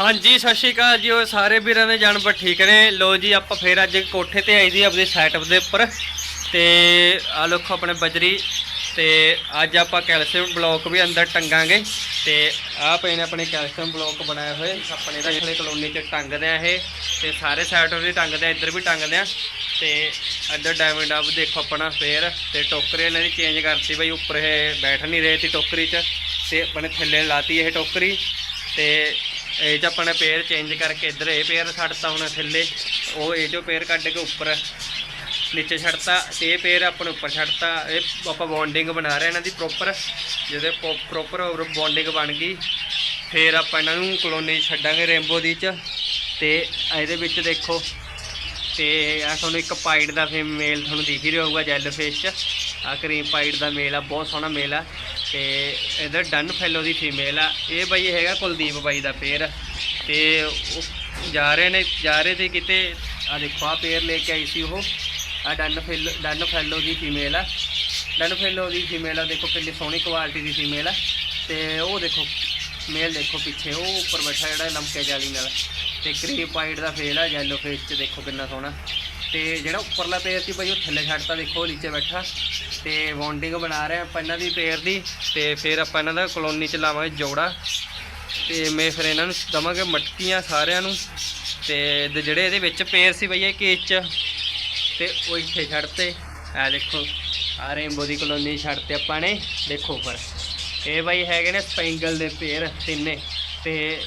ਹਾਂਜੀ, ਸਤਿ ਸ਼੍ਰੀ ਅਕਾਲ ਜੀ ਉਹ ਸਾਰੇ ਵੀਰਾਂ ਦੇ ਜਾਨਵਰ ਠੀਕ ਨੇ। ਲੋ ਜੀ, ਆਪਾਂ ਫੇਰ ਅੱਜ ਕੋਠੇ ਤੇ ਆਈ ਦੀ ਆਪਣੀ ਸੈਟਅਪ ਦੇ ਉੱਪਰ। ਤੇ ਆ ਲੁੱਖ ਆਪਣੇ ਬਜਰੀ। ਤੇ ਅੱਜ ਆਪਾਂ ਕੈਲਸ਼ੀਅਮ ਬਲੌਕ ਵੀ ਅੰਦਰ ਟੰਗਾਂਗੇ। ਤੇ ਆ ਪਏ ਨੇ ਆਪਣੇ ਕੈਲਸ਼ੀਅਮ ਬਲੌਕ ਬਣਾਏ ਹੋਏ। ਆਪਣੇ ਦਾ ਕਲੋਨੀ ਚ ਟੰਗਦੇ ਆ ਇਹ। ਤੇ ਸਾਰੇ ਸਾਈਡ ਵੀ ਟੰਗਦੇ ਆ, ਇੱਧਰ ਵੀ ਟੰਗਦੇ ਆ। ਤੇ ਇੱਧਰ ਡਾਇਮੰਡ ਅਪ ਦੇਖੋ ਆਪਣਾ ਫੇਰ। ਤੇ ਟੋਕਰੀ ਇਹਨਾਂ ਦੀ ਚੇਂਜ ਕਰਤੀ ਬਈ, ਉੱਪਰ ਇਹ ਬੈਠ ਨਹੀਂ ਰਹੇ ਸੀ ਟੋਕਰੀ 'ਚ। ਤੇ ਆਪਣੇ ਥੱਲੇ ਲਾਤੀ ਇਹ ਟੋਕਰੀ। ਤੇ ਇਹ ਚ ਆਪਾਂ ਨੇ ਪੇਅਰ ਚੇਂਜ ਕਰਕੇ ਇੱਧਰ ਇਹ ਪੇਅਰ ਛੱਡਤਾ ਹੁਣ ਥੱਲੇ, ਉਹ ਇਹ ਚੋਂ ਪੇਅਰ ਕੱਢ ਕੇ ਉੱਪਰ, ਨੀਚੇ ਛੱਡਤਾ ਤੇ ਇਹ ਪੇਅਰ ਆਪਾਂ ਉੱਪਰ ਛੱਡਤਾ ਇਹ ਆਪਾਂ ਬੌਂਡਿੰਗ ਬਣਾ ਰਹੇ ਇਹਨਾਂ ਦੀ ਪ੍ਰੋਪਰ ਜਿਹਦੇ ਪ੍ਰੋਪਰ ਬੌਂਡਿੰਗ ਬਣ ਗਈ। ਫੇਰ ਆਪਾਂ ਇਹਨਾਂ ਨੂੰ ਕਲੋਨੀ 'ਚ ਛੱਡਾਂਗੇ ਰੇਨਬੋ ਦੀ ਚ, ਤੇ ਇਹਦੇ ਵਿੱਚ ਦੇਖੋ, ਤੇ ਆ ਤੁਹਾਨੂੰ ਇੱਕ ਪਾਈਟ ਦਾ ਫੇਮ ਮੇਲ ਤੁਹਾਨੂੰ ਦਿਖ ਹੀ ਰਿਹਾ ਹੋਊਗਾ ਜੈਲ ਫੇਸ ਚ। ਆ ਕਰੀਮ ਪਾਈਟ ਦਾ ਮੇਲ ਆ, ਬਹੁਤ ਸੋਹਣਾ ਮੇਲ ਆ। ਤੇ ਇਧਰ ਡਨ ਫੈਲੋ ਦੀ ਫੀਮੇਲ ਆ। ਇਹ ਬਾਈ ਹੈਗਾ ਕੁਲਦੀਪ ਬਾਈ ਦਾ ਪੇਰ ਤੇ ਉਹ ਜਾ ਰਹੇ ਨੇ, ਜਾ ਰਹੇ ਤੇ ਕਿਤੇ। ਆ ਦੇਖੋ ਆ ਪੇਰ ਲੈ ਕੇ ਆਈ ਸੀ ਉਹ। ਆ ਡਨ ਫੈਲੋ ਡਨ ਫੈਲੋ ਦੀ ਫੀਮੇਲ ਆ। ਡਨ ਫੈਲੋ ਦੀ ਫੀਮੇਲ ਆ, ਦੇਖੋ ਕਿੰਨੀ ਸੋਹਣੀ ਕੁਆਲਿਟੀ ਦੀ ਫੀਮੇਲ ਆ। ਤੇ ਉਹ ਦੇਖੋ ਮੇਲ ਦੇਖੋ ਪਿੱਛੇ। ਉਹ ਉੱਪਰ ਬੈਠਾ ਜਿਹੜਾ ਲੰਕੇ ਜਾਲੀ ਨਾਲ। ਤੇ ਕਰੀਮ ਪਾਈਡ ਦਾ ਫੇਲ ਆ ਯੈਲੋ ਫੇਸ ਚ ਦੇਖੋ ਕਿੰਨਾ ਸੋਹਣਾ। ਤੇ ਜਿਹੜਾ ਉੱਪਰਲਾ ਪੇਅਰ ਸੀ ਭਾਈ, ਉਹ ਥੱਲੇ ਛੱਡਤਾ ਦੇਖੋ ਉਹ ਨੀਚੇ ਬੈਠਾ। ਤੇ ਬੌਂਡਿੰਗ ਬਣਾ ਰਹੇ, ਆਪਾਂ ਇਹਨਾਂ ਦੀ ਪੇਅਰ ਦੀ। ਤੇ ਫਿਰ ਆਪਾਂ ਇਹਨਾਂ ਦਾ ਕਲੋਨੀ ਚ ਲਾਵਾਂਗੇ ਜੋੜਾ। ਤੇ ਮੈਂ ਫਿਰ ਇਹਨਾਂ ਨੂੰ ਦਵਾਂਗੇ ਮਟਕੀਆਂ ਸਾਰਿਆਂ ਨੂੰ। ਤੇ ਜਿਹੜੇ ਇਹਦੇ ਵਿੱਚ ਪੇਰ ਸੀ ਬਈ ਇਹ ਕੇਸ ਚ। ਤੇ ਉਹ ਇੱਥੇ ਛੱਡਤੇ। ਆ ਦੇਖੋ ਆ ਰੇਨਬੋ ਦੀ ਕਲੋਨੀ ਛੱਡਤੇ ਆਪਾਂ ਨੇ। ਦੇਖੋ ਪਰ ਇਹ ਬਾਈ ਹੈਗੇ ਨੇ ਸਪੈਂਗਲ ਦੇ ਪੇਅਰ ਤਿੰਨੇ। ਤੇ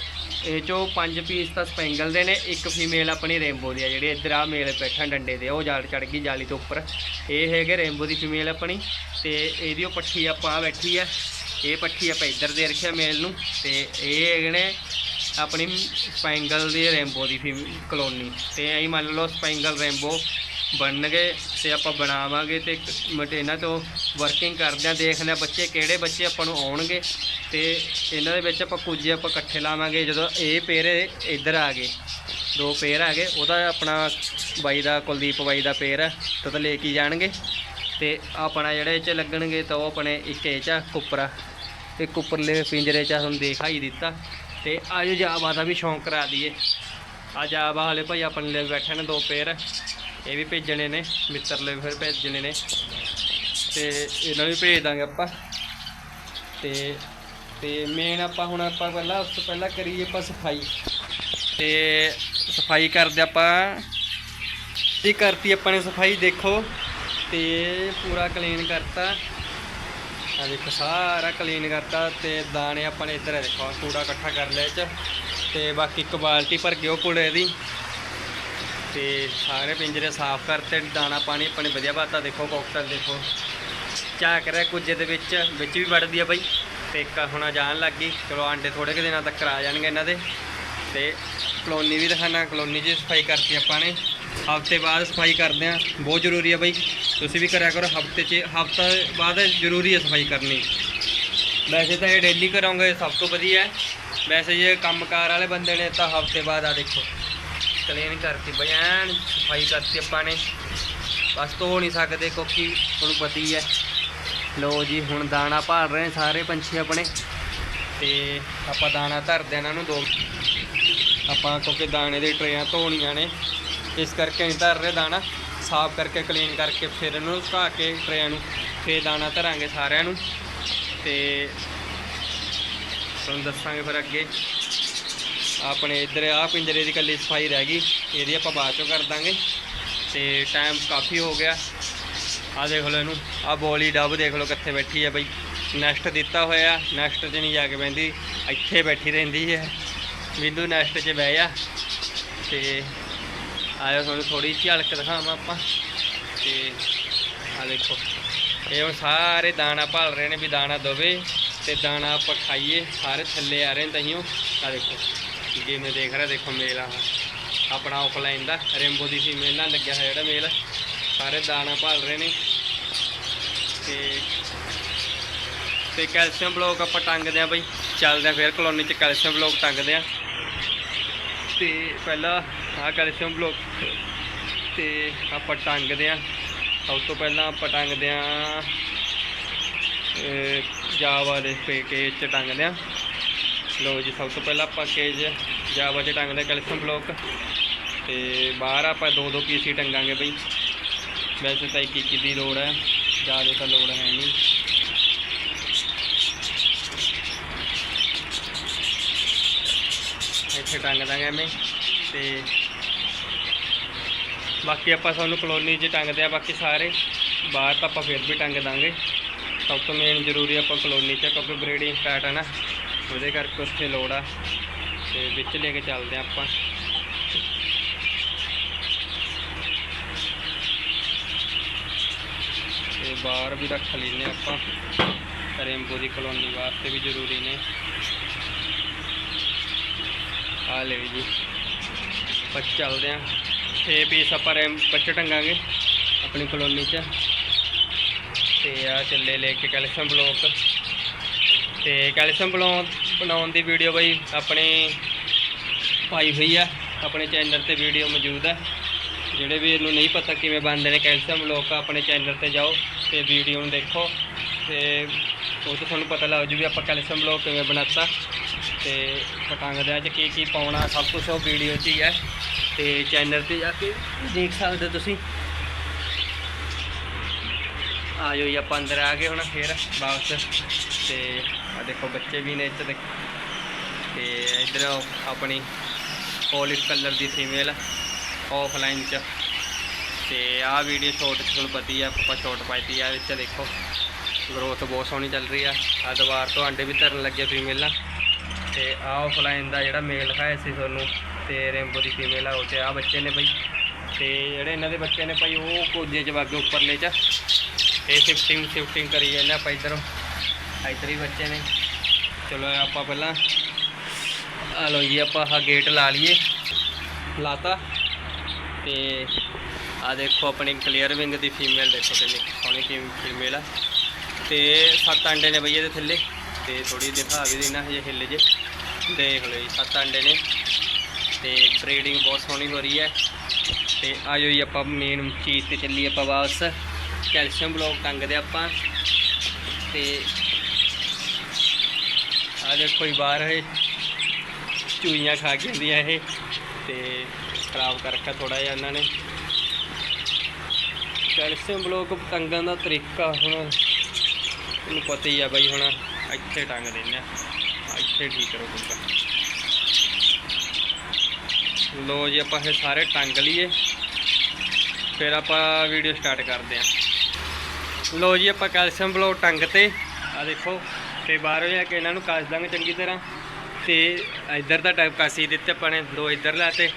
ਇਹ ਚੋਂ ਪੰਜ ਪੀਸ ਤਾਂ ਸਪੈਂਗਲ ਦੇ ਨੇ, ਇੱਕ ਫੀਮੇਲ ਆਪਣੀ ਰੇਨਬੋ ਦੀ ਆ ਜਿਹੜੇ, ਇੱਧਰ ਆ ਮੇਲ ਬੈਠਾ ਡੰਡੇ ਦੇ ਉਹ ਜਾਲ ਚੜ ਗਈ ਜਾਲੀ ਤੋਂ ਉੱਪਰ। ਇਹ ਹੈਗੇ ਰੇਨਬੋ ਦੀ ਫੀਮੇਲ ਆਪਣੀ, ਤੇ ਇਹਦੀ ਉਹ ਪੱਠੀ ਆਪਾਂ ਆ ਬੈਠੀ ਆ, ਇਹ ਪੱਠੀ ਆਪਾਂ ਇੱਧਰ ਦੇ ਰੱਖਿਆ ਮੇਲ ਨੂੰ, ਤੇ ਇਹ ਹੈਗੇ ਨੇ ਆਪਣੀ ਸਪੈਂਗਲ ਦੀ ਰੇਨਬੋ ਦੀ ਫੀਮ ਕਲੋਨੀ ਤੇ ਐਂ ਮੰਨ ਲਓ ਸਪੈਂਗਲ ਰੇਨਬੋ ਬਣਨਗੇ ਤੇ ਆਪਾਂ ਬਣਾਵਾਂਗੇ ਤੇ ਮਟ ਇਹਨਾਂ ਤੋਂ ਵਰਕਿੰਗ ਕਰਦੇ ਆ ਦੇਖਦੇ ਆ ਬੱਚੇ ਕਿਹੜੇ ਬੱਚੇ ਆਪਾਂ ਨੂੰ ਆਉਣਗੇ ਤੇ ਇਹਨਾਂ ਦੇ ਵਿੱਚ ਆਪਾਂ ਕੁਝ ਆਪਾਂ ਇਕੱਠੇ ਲਾਵਾਂਗੇ ਜਦੋਂ ਇਹ ਪੇਰੇ ਇੱਧਰ ਆ ਗਏ ਦੋ ਪੇਰ ਆ ਗਏ ਉਹਦਾ ਆਪਣਾ ਬਾਈ ਦਾ ਕੁਲਦੀਪ ਬਾਈ ਦਾ ਪੇਰ ਹੈ ਤਾਂ ਤਾਂ ਲੈ ਕੇ ਜਾਣਗੇ ਤੇ ਆਪਣਾ ਜਿਹੜੇ ਇਹ ਚ ਲੱਗਣਗੇ ਤਾਂ ਉਹ ਆਪਣੇ ਇੱਕ ਇਹ ਚ ਆ, ਕੁੱਪਰਾ ਇੱਕ ਉੱਪਰਲੇ ਪਿੰਜਰੇ ਚ ਤੁਹਾਨੂੰ ਦਿਖਾਈ ਦਿੱਤਾ ਤੇ ਅੱਜ ਜਾਵਾ ਦਾ ਵੀ ਸ਼ੌਂਕ ਕਰਾ ਦਈਏ। ਆ ਜਾਵਾ ਵਾਲੇ ਭਾਈ ਆਪਣੇ ਲਈ ਬੈਠੇ ਨੇ ਦੋ ਪੇਰ ਇਹ ਵੀ ਭੇਜਣੇ ਨੇ, ਮਿੱਤਰ ਲਈ ਫਿਰ ਭੇਜਣੇ ਨੇ। ਤੇ ਇਹਨਾਂ ਵੀ ਭੇਜ ਦਾਂਗੇ ਆਪਾਂ। ਤੇ ਤੇ ਮੇਨ ਆਪਾਂ ਹੁਣ ਆਪਾਂ ਪਹਿਲਾਂ, ਉਸ ਤੋਂ ਪਹਿਲਾਂ ਕਰੀਏ ਆਪਾਂ ਸਫ਼ਾਈ। ਤੇ ਸਫ਼ਾਈ ਕਰਦੇ ਆਪਾਂ। ਇਹ ਕਰਤੀ ਆਪਾਂ ਨੇ ਸਫ਼ਾਈ, ਦੇਖੋ। ਤੇ ਪੂਰਾ ਕਲੀਨ ਕਰਤਾ। ਆ ਦੇਖੋ, ਸਾਰਾ ਕਲੀਨ ਕਰਤਾ। ਤੇ ਦਾਣੇ ਆਪਾਂ ਨੇ ਇੱਧਰ ਦੇਖੋ ਕੂੜਾ ਇਕੱਠਾ ਕਰ ਲਿਆ ਇਹ ਚ। ਤੇ ਬਾਕੀ ਇੱਕ ਬਾਲਟੀ ਭਰ ਕੇ ਉਹ ਕੂੜੇ ਦੀ। ਤੇ ਸਾਰੇ ਪਿੰਜਰੇ ਸਾਫ਼ ਕਰਤੇ ਦਾਣਾ ਪਾਣੀ ਆਪਾਂ ਵਧੀਆ ਪਾਤਾ ਦੇਖੋ, ਕੋਕਟਲ ਦੇਖੋ। ਝਾਕ ਰਿਹਾ ਕੁਝ ਦੇ ਵਿੱਚ ਵਿੱਚ ਵੀ ਵੜਦੀ ਆ ਬਾਈ। ਤੇ ਇੱਕ ਹੁਣ ਜਾਣ ਲੱਗ ਗਈ। ਚਲੋ ਆਂਡੇ ਥੋੜੇ ਕੁ ਦਿਨਾਂ ਤੱਕ ਆ ਜਾਣਗੇ ਇਹਨਾਂ ਦੇ। ਤੇ ਕਲੋਨੀ ਵੀ ਦਿਖਾਣਾ ਕਲੋਨੀ 'ਚ ਸਫ਼ਾਈ ਕਰਤੀ ਆਪਾਂ ਨੇ। ਹਫ਼ਤੇ ਬਾਅਦ ਸਫ਼ਾਈ ਕਰਦੇ ਆ। ਬਹੁਤ ਜ਼ਰੂਰੀ ਆ ਬਾਈ। ਤੁਸੀਂ ਵੀ ਕਰਿਆ ਕਰੋ, ਹਫ਼ਤੇ 'ਚ, ਹਫਤਾ ਬਾਅਦ ਜ਼ਰੂਰੀ ਹੈ ਸਫ਼ਾਈ ਕਰਨੀ। ਵੈਸੇ ਤਾਂ ਇਹ ਡੇਲੀ ਕਰਾਂਗੇ, ਸਭ ਤੋਂ ਵਧੀਆ। ਹੈ ਵੈਸੇ ਜੇ ਕੰਮਕਾਰ ਵਾਲੇ ਬੰਦੇ ਨੇ ਤਾਂ ਹਫ਼ਤੇ ਬਾਅਦ ਆ ਦੇਖੋ। ਕਲੀਨ ਕਰਤੀ ਬਈ, ਐਨ ਸਫ਼ਾਈ ਕਰਤੀ ਆਪਾਂ ਨੇ। ਬਸ ਧੋ ਨਹੀਂ ਸਕਦੇ ਕਿਉਂਕਿ ਤੁਹਾਨੂੰ ਪਤਾ ਹੀ ਹੈ ਲੋ ਜੀ, ਹੁਣ ਦਾਣਾ ਭਾਲ ਰਹੇ ਸਾਰੇ ਪੰਛੀ ਆਪਣੇ। ਤੇ ਆਪਾਂ ਦਾਣਾ ਧਰਦੇ ਇਹਨਾਂ ਨੂੰ ਦੋ। ਆਪਾਂ ਕਿਉਂਕਿ ਦਾਣੇ ਦੇ ਟਰੇਆਂ ਧੋਣੀਆਂ ਨੇ, ਇਸ ਕਰਕੇ ਨਹੀਂ ਧਰ ਰਹੇ ਦਾਣਾ। ਸਾਫ਼ ਕਰਕੇ ਕਲੀਨ ਕਰਕੇ ਫਿਰ ਇਹਨੂੰ ਸੁਕਾ ਕੇ ਟਰੇਆਂ ਨੂੰ ਫੇਰ ਦਾਣਾ ਧਰਾਂਗੇ ਸਾਰਿਆਂ ਨੂੰ। ਤੇ ਤੁਹਾਨੂੰ ਦੱਸਾਂਗੇ ਫਿਰ ਅੱਗੇ। ਆਪਣੇ ਇੱਧਰ ਆ ਪਿੰਜਰੇ ਦੀ ਕੱਲੀ ਸਫ਼ਾਈ ਰਹਿ ਗਈ। ਇਹਦੀ ਆਪਾਂ ਬਾਅਦ ਚੋਂ ਕਰ ਦਾਂਗੇ। ਤੇ ਟਾਈਮ ਕਾਫੀ ਹੋ ਗਿਆ। ਆ ਦੇਖ ਲਓ ਇਹਨੂੰ। ਆ ਬੋਲੀ ਡੱਬ ਦੇਖ ਲਓ ਕਿੱਥੇ ਬੈਠੀ ਹੈ ਬਈ। ਨੈਸਟ ਦਿੱਤਾ ਹੋਇਆ। ਨੈਸਟ 'ਚ ਨਹੀਂ ਜਾ ਕੇ ਬਹਿੰਦੀ। ਇੱਥੇ ਬੈਠੀ ਰਹਿੰਦੀ ਹੈ ਬਿੰਦੂ ਨੈਸਟ 'ਚ ਬਹਿ ਜਾ। ਤੇ ਆਇਓ ਤੁਹਾਨੂੰ ਥੋੜੀ ਝਲਕ ਦਿਖਾਵਾਂ ਆਪਾਂ। ਤੇ ਆ ਦੇਖੋ। ਇਹ ਹੁਣ ਸਾਰੇ ਦਾਣਾ ਭਾਲ ਰਹੇ ਨੇ ਵੀ ਦਾਣਾ ਦਵੇ ਤੇ ਦਾਣਾ ਆਪਾਂ ਖਾਈਏ। ਸਾਰੇ ਥੱਲੇ ਆ ਰਹੇ ਨੇ ਤਹੀਓ। ਆ ਦੇਖੋ। ਜਿਵੇਂ ਦੇਖ ਰਿਹਾ, ਦੇਖੋ ਮੇਲ ਆ। ਆਪਣਾ ਆਫਲਾਈਨ ਦਾ ਰੇਮਬੋ ਦੀ ਫੀਮੇਲ ਨਾਲ ਲੱਗਿਆ ਹੋਇਆ ਜਿਹੜਾ ਮੇਲ। ਸਾਰੇ ਦਾਣਾ ਭਾਲ ਰਹੇ ਨੇ। ਤੇ ਤੇ ਕੈਲਸ਼ੀਅਮ ਬਲੋਕ ਆਪਾਂ ਟੰਗਦੇ ਆ ਬਈ। ਚੱਲਦੇ ਆ ਫਿਰ ਕਲੋਨੀ ਚ ਕੈਲਸ਼ੀਅਮ ਬਲੋਕ ਟੰਗਦੇ ਆ ਤੇ ਪਹਿਲਾਂ ਆਹ ਕੈਲਸ਼ੀਅਮ ਬਲੋਕ ਤੇ ਆਪਾਂ ਟੰਗਦੇ ਆ ਸਭ ਤੋਂ ਪਹਿਲਾਂ ਆਪਾਂ ਟੰਗਦੇ ਆ ਜਾਵਾ ਦੇ ਪੇਕੇ ਚ ਟੰਗਦੇ ਆ ਲਓ ਜੀ, ਸਭ ਤੋਂ ਪਹਿਲਾਂ ਆਪਾਂ ਕੇਜ ਜਾਵਾ 'ਚ ਟੰਗਦੇ ਕੈਲਸ਼ੀਅਮ ਬਲੋਕ। ਤੇ ਬਾਹਰ ਆਪਾਂ ਦੋ ਦੋ ਪੀਸ ਹੀ ਟੰਗਾਂਗੇ ਬਈ। ਵੈਸੇ ਤਾਂ ਇੱਕ ਇੱਕ ਦੀ ਲੋੜ ਹੈ, ਜ਼ਿਆਦਾ ਤਾਂ ਲੋੜ ਹੈ ਨਹੀਂ। ਇੱਥੇ ਟੰਗ ਦਾਂਗੇ ਐਵੇਂ। ਤੇ ਬਾਕੀ ਆਪਾਂ ਸਾਨੂੰ ਕਲੋਨੀ 'ਚ ਟੰਗਦੇ ਆ ਬਾਕੀ ਸਾਰੇ। ਬਾਹਰ ਤਾਂ ਆਪਾਂ ਫਿਰ ਵੀ ਟੰਗ ਦਾਂਗੇ। ਸਭ ਤੋਂ ਮੇਨ ਜ਼ਰੂਰੀ ਆਪਾਂ ਕਲੋਨੀ 'ਚ ਕਿਉਂਕਿ ਬਰੀਡਿੰਗ ਸਟਾਰਟ ਹੈ ਨਾ। ਉਹਦੇ ਕਰਕੇ ਉੱਥੇ ਲੋੜ ਆ। ਤੇ ਵਿੱਚ ਲੈ ਕੇ ਚੱਲਦੇ ਆ ਆਪਾਂ। ਤੇ ਬਾਹਰ ਵੀ ਰੱਖ ਲੈਨੇ ਆਪਾਂ। ਰੇਂਬੋ ਦੀ ਕਲੋਨੀ ਵਾਸਤੇ ਵੀ ਜ਼ਰੂਰੀ ਨੇ। ਆ ਲੈ ਜੀ। ਆਪਾਂ ਚੱਲਦੇ ਆ। 6 ਪੀਸ ਆਪਾਂ ਰੇਮ ਬੱਚੇ ਟੰਗਾਂਗੇ ਆਪਣੀ ਕਲੋਨੀ 'ਚ। ਤੇ ਆ ਚੱਲੇ ਲੈ ਕੇ ਕੈਲਸ਼ੀਅਮ ਬਲੋਕ। ਤੇ ਕੈਲਸ਼ੀਅਮ ਬਣਾਉਣ ਬਣਾਉਣ ਦੀ ਵੀਡੀਓ ਬਈ ਆਪਣੇ ਪਾਈ ਹੋਈ ਆ। ਆਪਣੇ ਚੈਨਲ ਤੇ ਵੀਡੀਓ ਮੌਜੂਦ ਹੈ ਜਿਹੜੇ ਵੀ ਇਹਨੂੰ ਨਹੀਂ ਪਤਾ ਕਿਵੇਂ ਬਣਦੇ ਨੇ ਕੈਲਸ਼ੀਅਮ ਬਲੋਕ ਆਪਣੇ ਚੈਨਲ ਤੇ ਜਾਓ ਤੇ ਵੀਡੀਓ ਨੂੰ ਦੇਖੋ। ਤੇ ਉਹ ਤੋਂ ਤੁਹਾਨੂੰ ਪਤਾ ਲੱਗ ਜੂ ਵੀ ਆਪਾਂ ਕੈਲਸ਼ੀਅਮ ਬਲੋਕ ਕਿਵੇਂ ਬਣਾਤਾ। ਤੇ ਪਤੰਗ ਦੇ ਅੱਜ ਕੀ ਕੀ ਪਾਉਣਾ, ਸਭ ਕੁਝ ਉਹ ਵੀਡੀਓ 'ਚ ਹੀ ਹੈ ਤੇ ਚੈਨਲ ਤੇ ਜਾ ਕੇ ਦੇਖ ਸਕਦੇ ਤੁਸੀਂ। ਆ ਜਾਓ ਜੀ, ਆਪਾਂ ਅੰਦਰ ਆ ਗਏ ਹੁਣ ਫੇਰ ਵਾਪਸ। ਤੇ ਆ ਦੇਖੋ ਬੱਚੇ ਵੀ ਨੇ ਇੱਥੇ ਦੇਖ ਤੇ ਇੱਧਰ ਆਪਣੀ ਪੋਲਿਸ਼ ਕਲਰ ਦੀ ਫੀਮੇਲ ਆਫਲਾਈਨ ਚ। ਤੇ ਆਹ ਵੀਡੀਓ ਸ਼ਾਰਟ ਤੁਹਾਨੂੰ ਪਤੀ ਆ, ਆਪਾਂ ਸ਼ਾਰਟ ਪਾਈਤੀ ਆ ਵਿੱਚ ਦੇਖੋ। ਗਰੋਥ ਬਹੁਤ ਸੋਹਣੀ ਚੱਲ ਰਹੀ ਆ। ਆ ਦੁਬਾਰ ਤੋਂ ਅੰਡੇ ਵੀ ਧਰਨ ਲੱਗੇ ਫੀਮੇਲਾਂ ਤੇ ਆਹ ਆਫਲਾਈਨ ਦਾ ਜਿਹੜਾ ਮੇਲ ਹੈ ਸੀ ਤੁਹਾਨੂੰ, ਤੇ ਰੇਂਬੋ ਦੀ ਫੀਮੇਲ ਆ, ਉਹ ਤੇ ਆ ਬੱਚੇ ਨੇ ਬਈ। ਤੇ ਜਿਹੜੇ ਇਹਨਾਂ ਦੇ ਬੱਚੇ ਨੇ ਭਾਈ ਉਹ ਕੋਜੇ ਚ ਵਾਗੇ ਉੱਪਰਲੇ ਚ। ਇਹ ਸ਼ਿਫਟਿੰਗ ਸ਼ਿਫਟਿੰਗ ਕਰੀ ਜਾਂਦੇ ਆਪਾਂ ਇੱਧਰੋਂ। ਇੱਧਰ ਹੀ ਬੱਚੇ ਨੇ। ਚਲੋ ਆਪਾਂ ਪਹਿਲਾਂ, ਆ ਲਓ ਜੀ, ਆਪਾਂ ਆਹ ਗੇਟ ਲਾ ਲਈਏ। ਲਾਤਾ। ਤੇ ਆ ਦੇਖੋ ਆਪਣੀ ਕਲੀਅਰ ਵਿੰਗ ਦੀ ਫੀਮੇਲ ਦੇਖੋ ਕਿੰਨੀ ਸੋਹਣੀ ਫੀਮੇਲ ਆ। ਤੇ ਸੱਤ ਅੰਡੇ ਨੇ ਬਈ ਇਹਦੇ ਥੱਲੇ। ਤੇ ਥੋੜੀ ਦਿਖਾ ਵੀ ਦੇਣਾ ਹਜੇ ਹਿੱਲ ਜੇ। ਦੇਖ ਲਓ ਜੀ, ਸੱਤ ਅੰਡੇ ਨੇ। ਤੇ ਬਰੀਡਿੰਗ ਬਹੁਤ ਸੋਹਣੀ ਹੋ ਰਹੀ ਹੈ। ਤੇ ਆ ਜੀ, ਆਪਾਂ ਮੇਨ ਚੀਜ਼ ਤੇ ਚੱਲੀ ਆਪਾਂ ਵਾਪਸ। ਕੈਲਸ਼ੀਅਮ ਬਲੋਕ ਟੰਗਦੇ ਆਪਾਂ। ਤੇ ਆ ਦੇਖੋ ਜੀ ਬਾਹਰ ਇਹ ਚੂਈਆਂ ਖਾ ਕੇ ਹੁੰਦੀਆਂ ਇਹ ਤੇ ਖਰਾਬ ਕਰ ਰੱਖਿਆ ਥੋੜਾ ਜਿਹਾ ਇਹਨਾਂ ਨੇ। ਕੈਲਸ਼ੀਅਮ ਬਲੋਕ ਟੰਗਣ ਦਾ ਤਰੀਕਾ ਹੁਣ ਤੁਹਾਨੂੰ ਪਤਾ ਹੀ ਆ ਬਾਈ ਹੁਣ ਇੱਥੇ ਟੰਗ ਦਿੰਦੇ ਆ। ਇੱਥੇ ਠੀਕ ਕਰੋ ਰਹੂਗਾ ਲੋ ਜੀ ਆਪਾਂ ਇਹ ਸਾਰੇ ਟੰਗ ਲਈਏ। ਫਿਰ ਆਪਾਂ ਵੀਡੀਓ ਸਟਾਰਟ ਕਰਦੇ ਹਾਂ ਲੋ ਜੀ ਆਪਾਂ ਕੈਲਸ਼ੀਅਮ ਬਲੋਕ ਟੰਗ ਤੇ। ਆ ਦੇਖੋ। ਤੇ ਬਾਹਰੋਂ ਜਾ ਕੇ ਇਹਨਾਂ ਨੂੰ ਕੱਸ ਦਾਂਗੇ ਚੰਗੀ ਤਰ੍ਹਾਂ। ਤੇ ਇੱਧਰ ਦਾ ਟਾਈਪ ਕਾਸੀ ਦਿੱਤੇ ਆਪਾਂ ਨੇ, ਦੋ ਇੱਧਰ ਲਾਤੇ,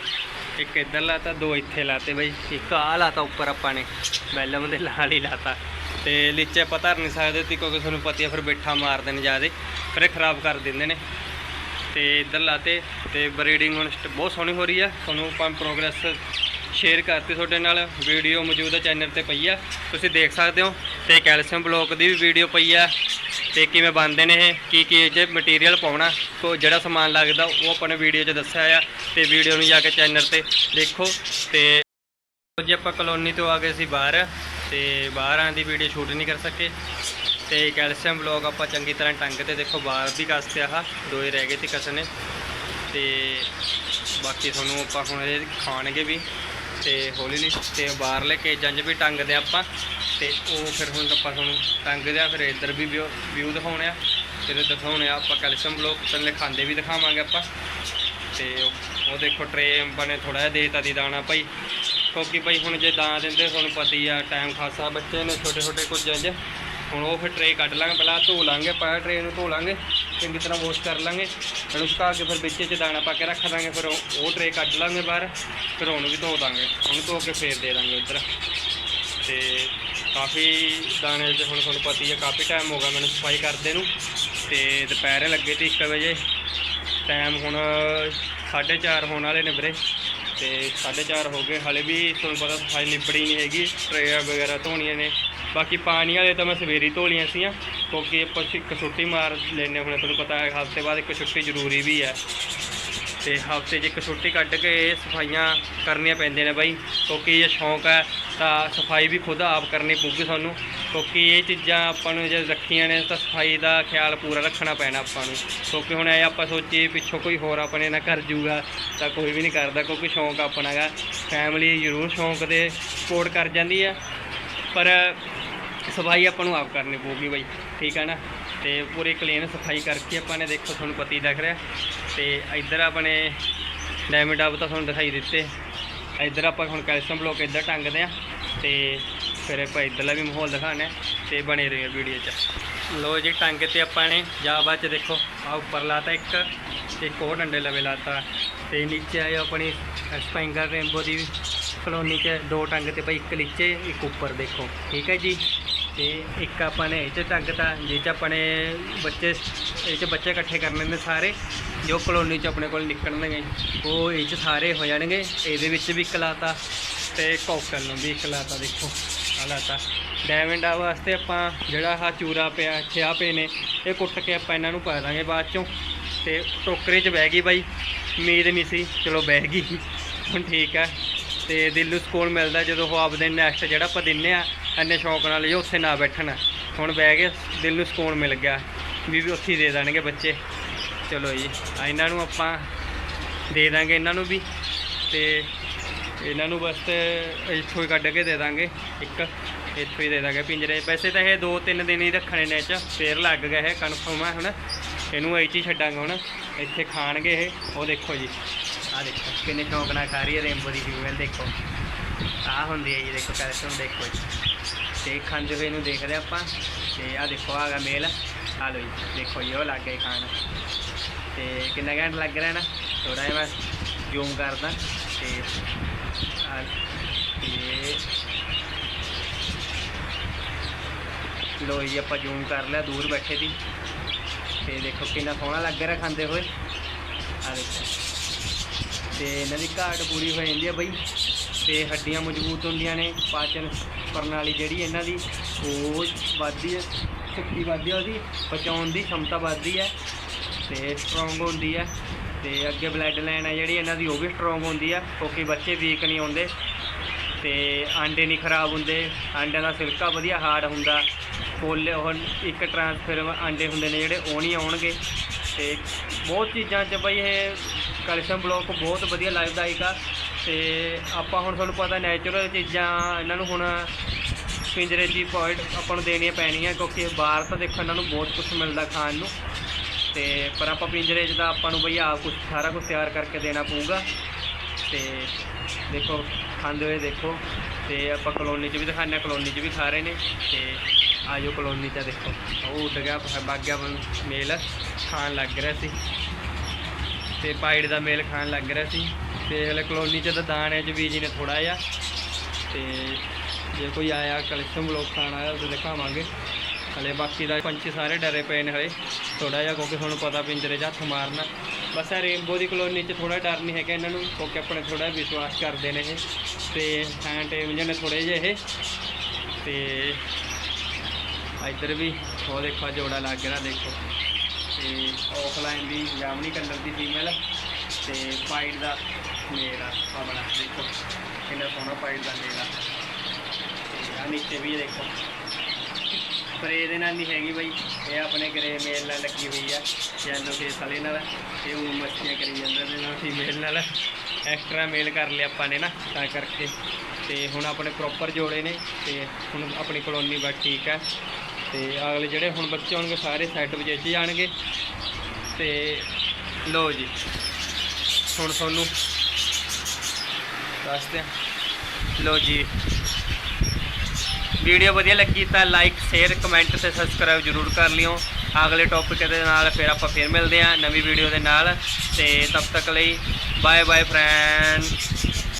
ਇੱਕ ਇੱਧਰ ਲਾਤਾ, ਦੋ ਇੱਥੇ ਲਾਤੇ ਬਈ। ਇੱਕ ਆ ਲਾਤਾ ਉੱਪਰ ਆਪਾਂ ਨੇ, ਬੈਲਮ ਦੇ ਨਾਲ ਹੀ ਲਾਤਾ। ਤੇ ਨੀਚੇ ਆਪਾਂ ਧਰ ਨਹੀਂ ਸਕਦੇ ਤੀ ਕਿਉਂਕਿ ਤੁਹਾਨੂੰ ਪਤਾ ਹੀ ਫਿਰ ਬੈਠਾ ਮਾਰਦੇ ਨੇ ਜਿਆਦੇ, ਫਿਰ ਖਰਾਬ ਕਰ ਦਿੰਦੇ ਨੇ। ਤੇ ਇੱਧਰ ਲਾਤੇ, ਤੇ ਬਰੀਡਿੰਗ ਹੁਣ ਸਟ- ਬਹੁਤ ਸੋਹਣੀ ਹੋ ਰਹੀ ਆ। ਤੁਹਾਨੂੰ ਆਪਾਂ ਪ੍ਰੋਗਰੈਸ ਸ਼ੇਅਰ ਕਰਤੀ ਤੁਹਾਡੇ ਨਾਲ। ਵੀਡੀਓ ਮੌਜੂਦਾ ਚੈਨਲ ਤੇ ਪਈ ਆ। ਤੁਸੀਂ ਦੇਖ ਸਕਦੇ ਹੋ ਤੇ ਕੈਲਸ਼ੀਅਮ ਬਲੋਕ ਦੀ ਵੀ ਵੀਡੀਓ ਪਈ ਆ ਤੇ ਕਿਵੇਂ ਬਣਦੇ ਨੇ ਇਹ, ਕੀ ਕੀ ਜੇ ਮਟੀਰੀਅਲ ਪਾਉਣਾ, ਕੋ ਜਿਹੜਾ ਸਮਾਨ ਲੱਗਦਾ ਉਹ ਆਪਾਂ ਨੇ ਵੀਡੀਓ 'ਚ ਦੱਸਿਆ ਆ ਤੇ ਵੀਡੀਓ ਨੂੰ ਜਾ ਕੇ ਚੈਨਲ ਤੇ ਦੇਖੋ ਤੇ ਜੇ ਆਪਾਂ ਕਲੋਨੀ ਤੋਂ ਆ ਗਏ ਸੀ ਬਾਹਰ ਤੇ ਬਾਹਰ ਆਂ ਦੀ ਵੀਡੀਓ ਸ਼ੂਟ ਨਹੀਂ ਕਰ ਸਕੇ ਤੇ ਕੈਲਸ਼ੀਅਮ ਬਲੌਗ ਆਪਾਂ ਚੰਗੀ ਤਰ੍ਹਾਂ ਟੰਗ ਤੇ ਦੇਖੋ, ਬਾਹਰ ਵੀ ਕਸਤੇ ਆਹ, ਦੋ ਹੀ ਰਹਿ ਗਏ ਤੇ ਕਸਨੇ ਤੇ ਬਾਕੀ ਤੁਹਾਨੂੰ ਆਪਾਂ ਹੁਣ ਇਹ ਖਾਣਗੇ ਵੀ ਤੇ ਹੌਲੀ ਹੌਲੀ ਤੇ ਬਾਹਰਲੇ ਕੇਜਾਂ 'ਚ ਵੀ ਟੰਗਦੇ ਆਪਾਂ। ਤੇ ਉਹ ਫਿਰ ਹੁਣ ਆਪਾਂ ਤੁਹਾਨੂੰ ਟੰਗਦੇ ਆ ਫਿਰ ਇੱਧਰ ਵੀ ਵਿਊ ਦਿਖਾਉਣੇ ਆ। ਫਿਰ ਦਿਖਾਉਣੇ ਆ ਆਪਾਂ ਕੈਲਸ਼ੀਅਮ ਬਲੌਗ ਪਹਿਲੇ ਖਾਂਦੇ ਵੀ ਦਿਖਾਵਾਂਗੇ ਆਪਾਂ। ਤੇ ਉਹ- ਦੇਖੋ ਟਰੇ ਬਣੇ ਥੋੜਾ ਜਿਹਾ ਦੇਤਾ ਦੀ ਦਾਣਾ ਭਾਈ। ਕਿਉਂਕਿ ਭਾਈ ਹੁਣ ਜੇ ਦਾਣਾ ਦਿੰਦੇ ਤੁਹਾਨੂੰ ਪਤਾ ਹੀ ਆ ਟਾਈਮ ਖਾਸਾ ਬੱਚੇ ਨੇ ਛੋਟੇ ਛੋਟੇ ਕੁਝ ਜੰਜ ਹੁਣ ਉਹ ਫਿਰ ਟਰੇ ਕੱਢ ਲਾਂਗੇ, ਪਹਿਲਾਂ ਧੋ ਲਾਂਗੇ ਪਾ ਟਰੇ ਨੂੰ ਧੋ ਲਾਂਗੇ। ਚੰਗੀ ਤਰ੍ਹਾਂ ਵਾਸ਼ ਕਰ ਲਾਂਗੇ। ਫਿਰ ਉਸ ਕਾ ਕੇ ਫਿਰ ਵਿੱਚ ਚ ਦਾਣਾ ਪਾ ਕੇ ਰੱਖ ਦਾਂਗੇ, ਫਿਰ ਉਹ ਟਰੇ ਕੱਢ ਲਾਂਗੇ ਬਾਹਰ। ਫਿਰ ਉਹਨੂੰ ਵੀ ਧੋ ਦਾਂਗੇ। ਉਹਨੂੰ ਧੋ ਕੇ ਫੇਰ ਦੇ ਦਾਂਗੇ ਉੱਧਰ। ਤੇ ਕਾਫੀ ਦਾਣੇ ਤੇ ਹੁਣ ਤੁਹਾਨੂੰ ਪਤਾ ਹੀ ਹੈ ਕਾਫੀ ਟਾਈਮ ਹੋ ਗਿਆ ਮੈਨੂੰ ਸਫ਼ਾਈ ਕਰਦੇ ਨੂੰ। ਤੇ ਦੁਪਹਿਰੇ ਲੱਗੇ ਤੇ 1 ਵਜੇ। ਟਾਈਮ ਹੁਣ 4:30 ਹੋਣ ਵਾਲੇ ਨੇ ਵੀਰੇ। ਤੇ 4:30 ਹੋ ਗਏ। ਹਲੇ ਵੀ ਤੁਹਾਨੂੰ ਪਤਾ ਸਫ਼ਾਈ ਨਿਬੜੀ ਨਹੀਂ ਹੈਗੀ। ਟਰੇ ਵਗੈਰਾ ਧੋਣੀਆਂ ਨੇ। ਬਾਕੀ ਪਾਣੀ ਵਾਲੇ ਤਾਂ ਮੈਂ ਸਵੇਰੇ ਧੋ ਲਈਆਂ ਸੀਆਂ। ਕਿਉਂਕਿ ਆਪਾਂ ਇੱਕ ਛੁੱਟੀ ਮਾਰ ਲੈਨੇ ਹੁਣੇ, ਤੁਹਾਨੂੰ ਪਤਾ ਹੈ, ਹਫ਼ਤੇ ਬਾਅਦ ਇੱਕ ਛੁੱਟੀ ਜ਼ਰੂਰੀ ਵੀ ਹੈ। ਤੇ ਹਫ਼ਤੇ 'ਚ ਇੱਕ ਛੁੱਟੀ ਕੱਢ ਕੇ ਇਹ ਸਫਾਈਆਂ ਕਰਨੀਆਂ ਪੈਂਦੀਆਂ ਨੇ ਬਾਈ। ਕਿਉਂਕਿ ਇਹ ਸ਼ੌਂਕ ਹੈ, ਤਾਂ ਸਫ਼ਾਈ ਵੀ ਖੁਦ ਆਪ ਕਰਨੀ ਪਊਗੀ ਤੁਹਾਨੂੰ ਕਿਉਂਕਿ ਇਹ ਚੀਜ਼ਾਂ ਆਪਾਂ ਨੂੰ ਜੇ ਰੱਖੀਆਂ ਨੇ, ਤਾਂ ਸਫ਼ਾਈ ਦਾ ਖਿਆਲ ਪੂਰਾ ਰੱਖਣਾ ਪੈਣਾ ਆਪਾਂ ਨੂੰ। ਕਿਉਂਕਿ ਹੁਣ ਇਹ ਆਪਾਂ ਸੋਚੀਏ ਪਿੱਛੋਂ ਕੋਈ ਹੋਰ ਆਪਣੇ ਨਾਲ ਕਰ ਜੂਗਾ, ਤਾਂ ਕੋਈ ਵੀ ਨਹੀਂ ਕਰਦਾ, ਕਿਉਂਕਿ ਸ਼ੌਂਕ ਆਪਣਾ ਗਾ ਫੈਮਿਲੀ ਜ਼ਰੂਰ ਸ਼ੌਂਕ ਦੇ ਸਪੋਰਟ ਕਰ ਜਾਂਦੀ ਹੈ, ਪਰ ਸਫ਼ਾਈ ਆਪਾਂ ਨੂੰ ਆਪ ਕਰਨੀ ਪਊਗੀ ਬਾਈ। ਠੀਕ ਹੈ ਨਾ? ਤੇ ਪੂਰੀ ਕਲੀਨ ਸਫ਼ਾਈ ਕਰਕੇ ਆਪਾਂ ਨੇ ਦੇਖੋ ਤੁਹਾਨੂੰ ਪਤੀ ਦਿਖ ਰਿਹਾ। ਤੇ ਇੱਧਰ ਆਪਣੇ ਡਾਇਮੰਡ ਆਪ ਤਾਂ ਤੁਹਾਨੂੰ ਦਿਖਾਈ ਦਿੱਤੇ। ਇੱਧਰ ਆਪਾਂ ਹੁਣ ਕੈਲਸ਼ੀਅਮ ਬਲੋਕ ਇੱਧਰ ਟੰਗਦੇ ਆ। ਤੇ ਫਿਰ ਆਪਾਂ ਇੱਧਰਲਾ ਵੀ ਮਾਹੌਲ ਦਿਖਾਣਾ ਤੇ ਬਣੇ ਰਹੀ ਵੀਡੀਓ 'ਚ। ਲੋ ਜੀ, ਟੰਗ ਤੇ ਆਪਾਂ ਨੇ ਜਾ ਬਾਅਦ 'ਚ ਦੇਖੋ ਆ ਉੱਪਰ ਲਾਤਾ ਇੱਕ ਤੇ ਇੱਕ ਹੋਰ ਡੰਡੇ ਲਵੇ ਲਾਤਾ। ਤੇ ਨੀਚੇ ਆਏ ਆਪਣੀ ਸਪੈਂਗਰ ਰੇਨਬੋ ਦੀ ਕਲੋਨੀ 'ਚ ਦੋ ਟੰਗ ਤੇ ਭਾਈ ਇੱਕ ਨੀਚੇ, ਇੱਕ ਉੱਪਰ ਦੇਖੋ। ਠੀਕ ਹੈ ਜੀ? ਤੇ ਇੱਕ ਆਪਾਂ ਨੇ ਇਹ 'ਚ ਟੰਗਤਾ ਜਿਹ 'ਚ ਆਪਣੇ ਬੱਚੇ, ਇਹ 'ਚ ਬੱਚੇ ਇਕੱਠੇ ਕਰਨੇ ਨੇ ਸਾਰੇ, ਜੋ ਕਲੋਨੀ 'ਚ ਆਪਣੇ ਕੋਲ ਨਿਕਲਣਗੇ, ਉਹ ਇਹ 'ਚ ਸਾਰੇ ਹੋ ਜਾਣਗੇ। ਇਹਦੇ ਵਿੱਚ ਵੀ ਇੱਕ ਲਾਤਾ ਤੇ ਕੋਕਲ ਨੂੰ ਵੀ ਇੱਕ ਲਾਤਾ, ਦੇਖੋ, ਆਹ ਲਾਤਾ। ਡਾਇਮੰਡ ਆ ਵਾਸਤੇ ਆਪਾਂ ਜਿਹੜਾ ਆ ਚੂਰਾ ਪਿਆ, ਇੱਥੇ ਆ ਪਏ ਨੇ, ਇਹ ਕੁੱਟ ਕੇ ਆਪਾਂ ਇਹਨਾਂ ਨੂੰ ਪਾ ਦਾਂਗੇ ਬਾਅਦ ਚੋਂ। ਤੇ ਟੋਕਰੇ 'ਚ ਬਹਿ ਗਈ ਬਾਈ, ਉਮੀਦ ਨਹੀਂ ਸੀ, ਚਲੋ ਬਹਿ ਗਈ। ਹੁਣ ਠੀਕ ਹੈ ਤੇ ਦਿਲ ਨੂੰ ਸਕੂਨ ਮਿਲਦਾ ਜਦੋਂ ਉਹ ਆਪਦੇ ਨੈਕਸਟ ਜਿਹੜਾ ਆਪਾਂ ਦਿੰਨੇ ਆ ਇੰਨੇ ਸ਼ੌਂਕ ਨਾਲ ਜੋ ਉੱਥੇ ਨਾ ਬੈਠਣ। ਹੁਣ ਬਹਿ ਕੇ ਦਿਲ ਨੂੰ ਸਕੂਨ ਮਿਲ ਗਿਆ। ਵੀ ਵੀ ਉੱਥੇ ਹੀ ਦੇ ਦੇਣਗੇ ਬੱਚੇ। ਚਲੋ ਜੀ ਆ ਇਹਨਾਂ ਨੂੰ ਆਪਾਂ ਦੇ ਦਾਂਗੇ ਇਹਨਾਂ ਨੂੰ ਵੀ। ਤੇ ਇਹਨਾਂ ਨੂੰ ਬਸ ਇੱਥੋਂ ਹੀ ਕੱਢ ਕੇ ਦੇ ਦਾਂਗੇ। ਇੱਕ, ਇੱਥੋਂ ਹੀ ਦੇ ਦਾਂਗੇ ਪਿੰਜਰੇ। ਵੈਸੇ ਤਾਂ ਇਹ ਦੋ ਤਿੰਨ ਦਿਨ ਹੀ ਰੱਖਣੇ ਨੇ 'ਚ। ਫੇਰ ਲੱਗ ਗਏ ਇਹ ਕਨਫਰਮ ਹੈ ਹੁਣ। ਇਹਨੂੰ ਇਹ 'ਚ ਹੀ ਛੱਡਾਂਗੇ ਹੁਣ। ਇੱਥੇ ਖਾਣਗੇ ਇਹ। ਉਹ ਦੇਖੋ ਜੀ। ਆਹ ਦੇਖੋ, ਕਿੰਨੇ ਸ਼ੌਂਕ ਨਾਲ ਖਾ ਰਹੀ ਹੈ ਰੇਨਬੋ ਦੀ ਫੀਮੇਲ ਦੇਖੋ। ਆਹ ਹੁੰਦੀ ਹੈ ਜੀ, ਦੇਖੋ, ਕੈਲਸ਼ੀਅਮ, ਦੇਖੋ ਜੀ। ਤੇ ਖਾਂਦੇ ਹੋਏ ਇਹਨੂੰ ਦੇਖਦੇ ਆਪਾਂ। ਤੇ ਆਹ ਦੇਖੋ ਆਗਾ ਮੇਲ। ਆ ਲਓ ਜੀ, ਦੇਖੋ ਜੀ, ਉਹ ਲੱਗ ਗਏ ਖਾਣ। ਤੇ ਕਿੰਨਾ ਘੰਟ ਲੱਗ ਰਿਹਾ ਨਾ ਥੋੜਾ ਜਿਹਾ ਮੈਂ ਜ਼ੂਮ ਕਰਦਾ। ਤੇ ਤੇ ਲੋ ਜੀ, ਆਪਾਂ ਜ਼ੂਮ ਕਰ ਲਿਆ, ਦੂਰ ਬੈਠੇ ਦੀ। ਤੇ ਦੇਖੋ ਕਿੰਨਾ ਸੋਹਣਾ ਲੱਗ ਰਿਹਾ ਖਾਂਦੇ ਹੋਏ। ਆ ਦੇਖੋ। ਤੇ ਇਹਨਾਂ ਦੀ ਘਾਟ ਪੂਰੀ ਹੋ ਜਾਂਦੀ ਹੈ ਬਈ। ਤੇ ਹੱਡੀਆਂ ਮਜ਼ਬੂਤ ਹੁੰਦੀਆਂ ਨੇ, ਪਾਚਨ ਪ੍ਰਣਾਲੀ ਜਿਹੜੀ ਇਹਨਾਂ ਦੀ ਉਹ ਵੱਧਦੀ ਹੈ, ਸ਼ਕਤੀ ਵੱਧਦੀ ਹੈ ਉਹਦੀ ਪਚਾਉਣ ਦੀ ਸ਼ਮਤਾ ਵੱਧਦੀ ਹੈ ਤੇ ਸਟਰੋਂਗ ਹੁੰਦੀ ਹੈ ਤੇ ਅੱਗੇ ਬਲੱਡ ਲਾਈਨ ਹੈ ਜਿਹੜੀ ਇਹਨਾਂ ਦੀ ਉਹ ਵੀ ਸਟਰੋਂਗ ਹੁੰਦੀ ਹੈ, ਕਿਉਂਕਿ ਬੱਚੇ ਵੀਕ ਨਹੀਂ ਹੁੰਦੇ ਤੇ ਆਂਡੇ ਨਹੀਂ ਖਰਾਬ ਹੁੰਦੇ, ਆਂਡਿਆਂ ਦਾ ਸਿਲਕਾ ਵਧੀਆ ਹਾਰਡ ਹੁੰਦਾ, ਫੁੱਲ ਉਹ ਇੱਕ ਟ੍ਰਾਂਸਫਰ ਆਂਡੇ ਹੁੰਦੇ ਨੇ ਜਿਹੜੇ ਉਹ ਨਹੀਂ ਆਉਣਗੇ ਤੇ ਬਹੁਤ ਚੀਜ਼ਾਂ 'ਚ ਭਾਈ ਇਹ ਕਲਸ਼ਮ ਬਲੋਕ ਬਹੁਤ ਵਧੀਆ ਲਾਭਦਾਇਕ ਆ ਤੇ ਆਪਾਂ ਹੁਣ ਤੁਹਾਨੂੰ ਪਤਾ ਨੈਚੁਰਲ ਚੀਜ਼ਾਂ ਇਹਨਾਂ ਨੂੰ ਹੁਣ ਪਿੰਜਰੇ 'ਚ ਹੀ ਪੁਆਇੰਟ ਆਪਾਂ ਨੂੰ ਦੇਣੀਆਂ ਪੈਣੀਆਂ ਕਿਉਂਕਿ ਬਾਹਰ ਤਾਂ ਦੇਖੋ ਇਹਨਾਂ ਨੂੰ ਬਹੁਤ ਕੁਝ ਮਿਲਦਾ ਖਾਣ ਨੂੰ। ਤੇ ਪਰ ਆਪਾਂ ਪਿੰਜਰੇ 'ਚ ਤਾਂ ਆਪਾਂ ਨੂੰ ਬਈ ਆਪ ਕੁਝ ਸਾਰਾ ਕੁਝ ਤਿਆਰ ਕਰਕੇ ਦੇਣਾ ਪਊਗਾ। ਤੇ ਦੇਖੋ, ਖਾਂਦੇ ਹੋਏ ਦੇਖੋ। ਤੇ ਆਪਾਂ ਕਲੋਨੀ 'ਚ ਵੀ ਦਿਖਾਉਂਦੇ ਹਾਂ, ਕਲੋਨੀ 'ਚ ਵੀ ਖਾ ਰਹੇ ਨੇ। ਤੇ ਆਜੋ ਕਲੋਨੀ 'ਚ ਦੇਖੋ। ਉਹ ਉੱਡ ਗਿਆ, ਵਗ ਗਿਆ ਮੇਲ ਖਾਣ ਲੱਗ ਰਿਹਾ ਸੀ। ਤੇ ਪਾਈਡ ਦਾ ਮੇਲ ਖਾਣ ਲੱਗ ਰਿਹਾ ਸੀ। ਤੇ ਹਲੇ ਕਲੋਨੀ 'ਚ ਤਾਂ ਦਾਣੇ 'ਚ ਬੀਜ ਨੇ ਥੋੜਾ ਜਿਹਾ। ਤੇ ਜੇ ਕੋਈ ਆਇਆ ਕਲਸ਼ਮ ਲੋਕ ਖਾਣ ਆਇਆ ਉਹ ਦਿਖਾਵਾਂਗੇ। ਹਲੇ ਬਾਕੀ ਦਾ ਪੰਛੀ ਸਾਰੇ ਡਰੇ ਪਏ ਨੇ ਹਲੇ ਥੋੜਾ ਜਿਹਾ, ਕਿਉਂਕਿ ਤੁਹਾਨੂੰ ਪਤਾ ਪਿੰਜਰੇ 'ਚ ਹੱਥ ਮਾਰਨਾ। ਬਸ ਇਹ ਰੇਨਬੋ ਦੀ ਕਲੋਨੀ 'ਚ ਥੋੜਾ ਡਰ ਨਹੀਂ ਹੈਗਾ ਇਹਨਾਂ ਨੂੰ, ਕਿਉਂਕਿ ਆਪਣੇ ਥੋੜਾ ਵਿਸ਼ਵਾਸ ਕਰਦੇ ਨੇ ਇਹ। ਤੇ ਹੈਂ ਟੇਮ ਜਿਹੇ ਨੇ ਥੋੜੇ ਜਿਹੇ ਇਹ। ਤੇ ਇੱਧਰ ਵੀ, ਉਹ ਦੇਖੋ ਜੋੜਾ ਲੱਗ ਰਿਹਾ, ਦੇਖੋ। ਤੇ ਆਫਲਾਈਨ ਦੀ ਜਾਮਨੀ ਕਲਰ ਦੀ ਫੀਮੇਲ ਤੇ ਪਾਈਟ ਦਾ ਮੇਲ ਆ ਆਪਣਾ ਦੇਖੋ ਕਿੰਨਾ ਸੋਹਣਾ ਪਾਈਟ ਦਾ ਮੇਲ ਆ ਤੇ ਆ ਨੀਚੇ ਵੀ ਦੇਖੋ। ਪਰ ਇਹਦੇ ਨਾਲ ਨਹੀਂ ਹੈਗੀ ਬਈ, ਇਹ ਆਪਣੇ ਗਰੇ ਮੇਲ ਨਾਲ ਲੱਗੀ ਹੋਈ ਆ, ਯੈਲੋ ਫੇਸ ਵਾਲੇ ਨਾਲ। ਇਹ ਉਹ ਮੱਛੀਆਂ ਕਰੀ ਜਾਂਦਾ ਦੇ ਨਾਲ ਫੀਮੇਲ ਨਾਲ। ਐਕਸਟਰਾ ਮੇਲ ਕਰ ਲਿਆ ਆਪਾਂ ਨੇ ਨਾ, ਤਾਂ ਕਰਕੇ। ਤੇ ਹੁਣ ਆਪਣੇ ਪ੍ਰੋਪਰ ਜੋੜੇ ਨੇ, ਤੇ ਹੁਣ ਆਪਣੀ ਕਲੋਨੀ ਬਸ ਠੀਕ ਹੈ ਤੇ ਅਗਲੇ ਜਿਹੜੇ ਹੁਣ ਬੱਚੇ ਹੋਣਗੇ ਸਾਰੇ ਸੈੱਟ ਵਿੱਚ ਜਾਣਗੇ। ਤੇ ਲੋ ਜੀ, ਹੁਣ ਤੁਹਾਨੂੰ ਦੱਸਦੇ ਹਾਂ। ਲੋ ਜੀ ਵੀਡੀਓ ਵਧੀਆ ਲੱਗੀ ਤਾਂ ਲਾਈਕ ਸ਼ੇਅਰ ਕਮੈਂਟ ਤੇ ਸਬਸਕ੍ਰਾਈਬ ਜਰੂਰ ਕਰ ਲਿਓ। ਅਗਲੇ ਟੌਪਿਕ ਦੇ ਨਾਲ ਫਿਰ ਆਪਾਂ ਫਿਰ ਮਿਲਦੇ ਹਾਂ ਨਵੀਂ ਵੀਡੀਓ ਦੇ ਨਾਲ। ਤੇ ਤਬ ਤੱਕ ਲਈ ਬਾਏ ਬਾਏ ਫਰੈਂਡ